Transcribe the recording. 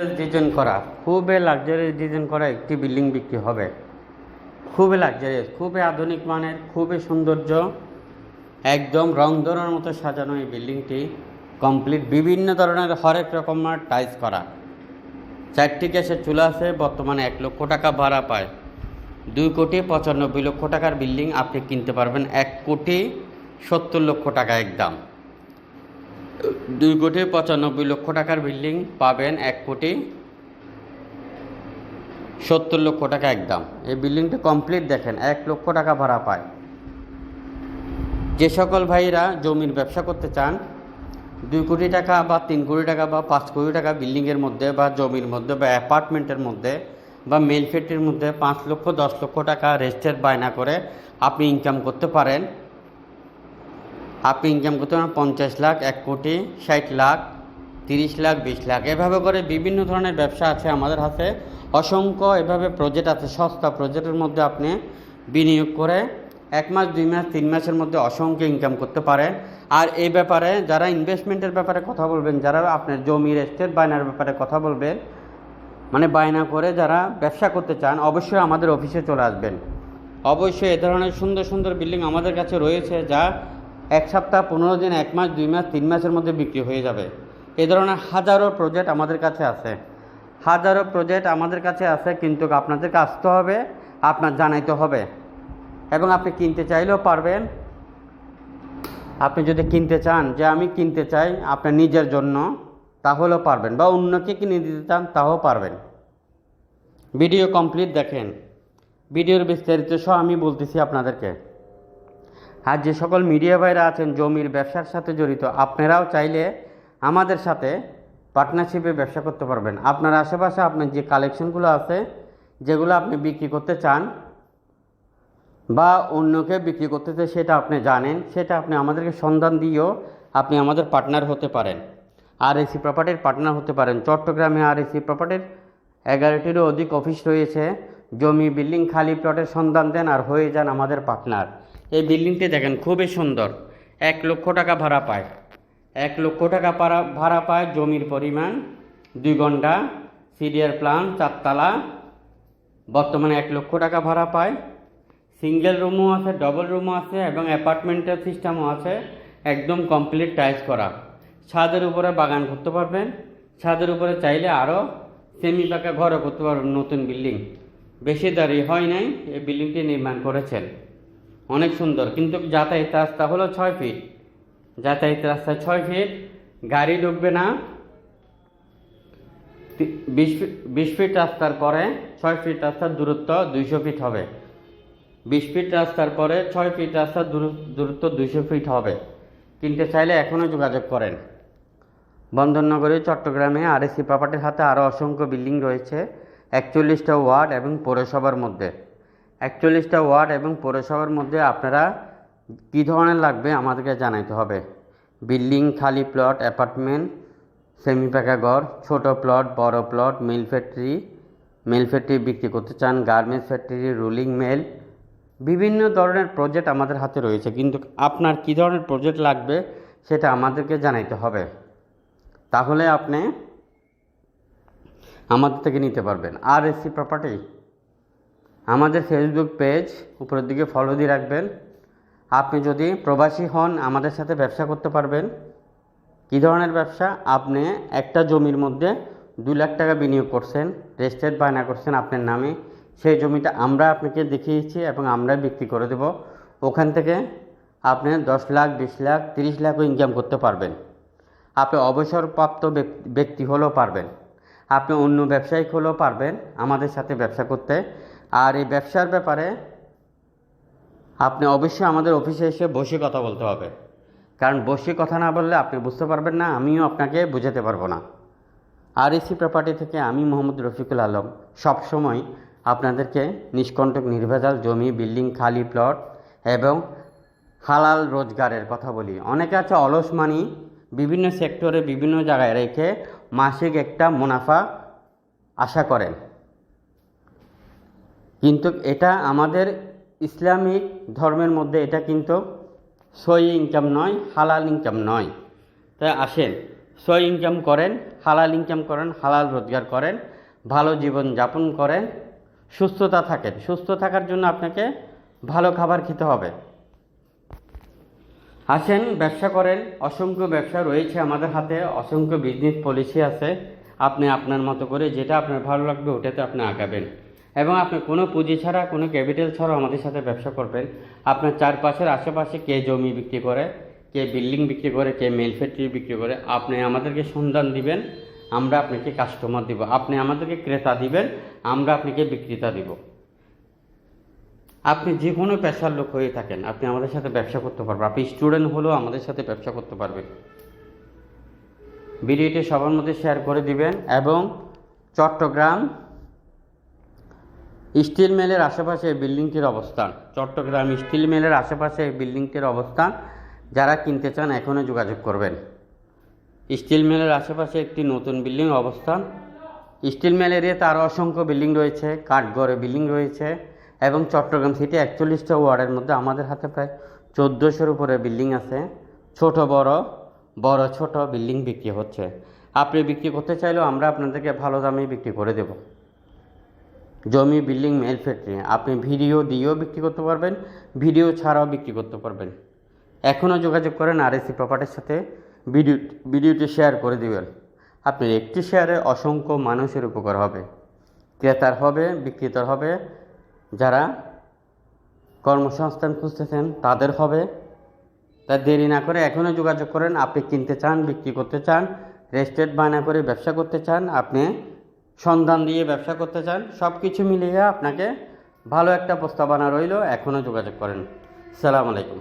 Design করা, খুবই luxurious design করা একটি বিল্ডিং বিক্রি হবে। খুবই লাক্সারিয়াস খুবই আধুনিক মানের, খুবই সৌন্দর্য, একদম রং ধরার মতো সাজানো এই বিল্ডিংটি কমপ্লিট বিভিন্ন ধরনের হরেক রকমের টাইলস করা। চারটি গ্যাসের চুলা আছে, বর্তমানে এক লক্ষ টাকা ভাড়া পায়। দুই কোটি পঁচানব্বই লক্ষ টাকার বিল্ডিং আপনি কিনতে পারবেন, এক কোটি সত্তর লক্ষ টাকা একদম। দুই কোটি পঁচানব্বই লক্ষ টাকার বিল্ডিং পাবেন এক কোটি সত্তর লক্ষ টাকা একদম। এই বিল্ডিংটা কমপ্লিট দেখেন, এক লক্ষ টাকা ভাড়া পায়। যে সকল ভাইরা জমির ব্যবসা করতে চান, দুই কোটি টাকা বা তিন কোটি টাকা বা পাঁচ কোটি টাকা বিল্ডিংয়ের মধ্যে বা জমির মধ্যে বা অ্যাপার্টমেন্টের মধ্যে বা মেল ফ্যাক্টরির মধ্যে পাঁচ লক্ষ, দশ লক্ষ টাকা রেজিস্টার বায়না করে আপনি ইনকাম করতে পারেন। আপনি ইনকাম করতে পারেন পঞ্চাশ লাখ, এক কোটি, ষাট লাখ, তিরিশ লাখ, বিশ লাখ, এভাবে করে বিভিন্ন ধরনের ব্যবসা আছে আমাদের হাতে। অসংখ্য এভাবে প্রজেক্ট আছে, সস্তা প্রজেক্টের মধ্যে আপনি বিনিয়োগ করে এক মাস, দুই মাস, তিন মাসের মধ্যে অসংখ্য ইনকাম করতে পারেন। আর এই ব্যাপারে যারা ইনভেস্টমেন্টের ব্যাপারে কথা বলবেন, যারা আপনার জমির এস্টেট বায়নার ব্যাপারে কথা বলবেন মানে বায়না করে যারা ব্যবসা করতে চান, অবশ্যই আমাদের অফিসে চলে আসবেন। অবশ্যই এ ধরনের সুন্দর সুন্দর বিল্ডিং আমাদের কাছে রয়েছে, যা এক সপ্তাহ, পনেরো দিন, এক মাস, দুই মাস, তিন মাসের মধ্যে বিক্রি হয়ে যাবে। এ ধরনের হাজারো প্রজেক্ট আমাদের কাছে আছে। হাজারো প্রজেক্ট আমাদের কাছে আছে, কিন্তু আপনাদেরকে আসতে হবে, আপনার জানাইতে হবে। এবং আপনি কিনতে চাইলেও পারবেন। আপনি যদি কিনতে চান, যে আমি কিনতে চাই আপনার নিজের জন্য, তাহলেও পারবেন। বা অন্যকে কিনে দিতে চান, তাও পারবেন। ভিডিও কমপ্লিট দেখেন। ভিডিওর বিস্তারিত সহ আমি বলতেছি আপনাদেরকে। আর যে সকল মিডিয়া ভাইরা আছেন জমির ব্যবসার সাথে জড়িত, আপনারাও চাইলে আমাদের সাথে পার্টনারশিপে ব্যবসা করতে পারবেন। আপনার আশেপাশে আপনার যে কালেকশনগুলো আছে, যেগুলো আপনি বিক্রি করতে চান বা অন্যকে বিক্রি করতে চাই সেটা আপনি জানেন, সেটা আপনি আমাদেরকে সন্ধান দিয়েও আপনি আমাদের পার্টনার হতে পারেন। আর এসি প্রপার্টির পার্টনার হতে পারেন। চট্টগ্রামে আর এসি প্রপার্টির এগারোটিরও অধিক অফিস রয়েছে। জমি, বিল্ডিং, খালি প্লটের সন্ধান দেন আর হয়ে যান আমাদের পার্টনার। এই বিল্ডিংটি দেখেন, খুবই সুন্দর। এক লক্ষ টাকা ভাড়া পায়। এক লক্ষ টাকা ভাড়া পায় জমির পরিমাণ, দুই ঘণ্টা, সিডিআর প্ল্যান চারতলা। বর্তমানে এক লক্ষ টাকা ভাড়া পায়। সিঙ্গেল রুমও আছে, ডবল রুমও আছে এবং অ্যাপার্টমেন্টের সিস্টেমও আছে, একদম কমপ্লিট টাইলস করা। ছাদের উপরে বাগান করতে পারবেন। ছাদের উপরে চাইলে আরও সেমি পাকা ঘরও করতে পারবেন নতুন বিল্ডিং। বেশি দাঁড়ি হয় নাই, এই বিল্ডিংটি নির্মাণ করেছেন। অনেক সুন্দর। কিন্তু যাতায়াত রাস্তা হলো ছয় ফিট যাতায়াত রাস্তা ছয় ফিট গাড়ি ঢুকবে না। বিশ ফিট বিশ ফিট রাস্তার পরে ছয় ফিট রাস্তার দূরত্ব দুইশো ফিট হবে। বিশ ফিট রাস্তার পরে ছয় ফিট রাস্তার দূরত্ব দুইশো ফিট হবে। কিনতে চাইলে এখনও যোগাযোগ করেন। বন্দরনগরী, চট্টগ্রামে আরএসি প্রপার্টির হাতে আরও অসংখ্য বিল্ডিং রয়েছে, একচল্লিশটা ওয়ার্ড এবং পৌরসভার মধ্যে। একচল্লিশটা ওয়ার্ড এবং পৌরসভার মধ্যে আপনারা কী ধরনের লাগবে আমাদেরকে জানাইতে হবে? বিল্ডিং, খালি প্লট, অ্যাপার্টমেন্ট সেমি পাকা ঘর, ছোটো প্লট, বড় plot, mill factory mill factory বিক্রি করতে চান, গার্মেন্টস ফ্যাক্টরি, রুলিং মেল, বিভিন্ন ধরনের প্রজেক্ট আমাদের হাতে রয়েছে। কিন্তু আপনার কী ধরনের প্রজেক্ট লাগবে সেটা আমাদেরকে জানাইতে হবে। তাহলে আপনি আমাদের থেকে নিতে পারবেন। আর এসি প্রপার্টি আমাদের ফেসবুক পেজ উপরের দিকে ফলো দিয়ে রাখবেন। আপনি যদি প্রবাসী হন, আমাদের সাথে ব্যবসা করতে পারবেন। কী ধরনের ব্যবসা? আপনি একটা জমির মধ্যে দু লাখ টাকা বিনিয়োগ করছেন রেজিস্ট্রেড বায়না করছেন আপনার নামে, সেই জমিটা আমরা আপনাকে দেখিয়েছি এবং আমরা বিক্রি করে দেব। ওখান থেকে আপনি দশ লাখ, বিশ লাখ, তিরিশ লাখও ইনকাম করতে পারবেন। আপনি অবসরপ্রাপ্ত ব্যক- ব্যক্তি হলেও পারবেন। আপনি অন্য ব্যবসায়িক হলেও পারবেন আমাদের সাথে ব্যবসা করতে। আর এই ব্যবসার ব্যাপারে আপনি অবশ্যই আমাদের অফিসে এসে বসে কথা বলতে হবে। কারণ বসে কথা না বললে আপনি বুঝতে পারবেন না, আমিও আপনাকে বোঝাতে পারব না। আর এসি প্রপার্টি থেকে আমি মোহাম্মদ রফিকুল আলম সবসময় আপনাদেরকে নিষ্কণ্টক, নির্ভেজাল জমি, বিল্ডিং, খালি প্লট এবং হালাল রোজগারের কথা বলি। অনেকে আছে অলস মানি বিভিন্ন সেক্টরে বিভিন্ন জায়গায় রেখে মাসিক একটা মুনাফা আশা করেন। কিন্তু এটা আমাদের ইসলামিক ধর্মের মধ্যে এটা কিন্তু সই ইনকাম নয়, হালাল ইনকাম নয়। তাই আসেন সই ইনকাম করেন, হালাল ইনকাম করেন, হালাল রোজগার করেন, ভালো জীবন যাপন করেন, সুস্থতা থাকেন। সুস্থ থাকার জন্য আপনাকে ভালো খাবার খেতে হবে। আসেন, ব্যবসা করেন, অসংখ্য ব্যবসা রয়েছে আমাদের হাতে, অসংখ্য বিজনেস পলিসি আছে। আপনি আপনার মতো করে যেটা আপনার ভালো লাগবে ওটাতে আপনি আগাবেন। এবং আপনি কোনো পুঁজি ছাড়া, কোনো ক্যাপিটাল ছাড়াও আমাদের সাথে ব্যবসা করবেন। আপনার চারপাশের আশেপাশে কে জমি বিক্রি করে, কে বিল্ডিং বিক্রি করে, কে মেল ফ্যাক্টরি বিক্রি করে, আপনি আমাদেরকে সন্ধান দিবেন, আমরা আপনাকে কাস্টমার দিব। আপনি আমাদেরকে ক্রেতা দিবেন, আমরা আপনাকে বিক্রেতা দিব। আপনি যে কোনো পেশার লোক হয়ে থাকেন, আপনি আমাদের সাথে ব্যবসা করতে পারবেন। আপনি স্টুডেন্ট হলেও আমাদের সাথে ব্যবসা করতে পারবেন। ভিডিওটি সবার মধ্যে শেয়ার করে দিবেন এবং চট্টগ্রাম স্টিল মেলের আশেপাশে বিল্ডিংটির অবস্থান। চট্টগ্রাম স্টিল মেলের আশেপাশে বিল্ডিংটির অবস্থান। যারা কিনতে চান এখনও যোগাযোগ করবেন। স্টিল মেলের আশেপাশে একটি নতুন বিল্ডিং অবস্থান। স্টিল মিল এরিয়াতে আরও অসংখ্য বিল্ডিং রয়েছে। কাঠগড়ে বিল্ডিং রয়েছে এবং চট্টগ্রাম সিটি একচল্লিশটা ওয়ার্ডের মধ্যে আমাদের হাতে প্রায় চোদ্দোশোর উপরে বিল্ডিং আছে। ছোট, বড় বড়, ছোট বিল্ডিং বিক্রি হচ্ছে। আপনি বিক্রি করতে চাইলেও আমরা আপনাদেরকে ভালো দামে বিক্রি করে দেব। জমি, বিল্ডিং, মেল ফ্যাক্টরি। আপনি ভিডিও দিয়েও বিক্রি করতে পারবেন, ভিডিও ছাড়াও বিক্রি করতে পারবেন। এখনও যোগাযোগ করেন আর এসি প্রপার্টির সাথে। ভিডিও, ভিডিওটি শেয়ার করে দিবেন। আপনার একটি শেয়ারে অসংখ্য মানুষের উপকার হবে। ক্রেতার হবে, বিক্রেতার হবে, যারা কর্মসংস্থান খুঁজতেছেন, তাদের হবে। তা দেরি না করে এখনও যোগাযোগ করেন। আপনি কিনতে চান, বিক্রি করতে চান রেস্টেট বায়না করে ব্যবসা করতে চান, আপনি সন্ধান দিয়ে ব্যবসা করতে চান সব কিছু মিলিয়ে আপনাকে ভালো একটা প্রস্তাবনা রইল। এখনও যোগাযোগ করেন। সালাম আলাইকুম।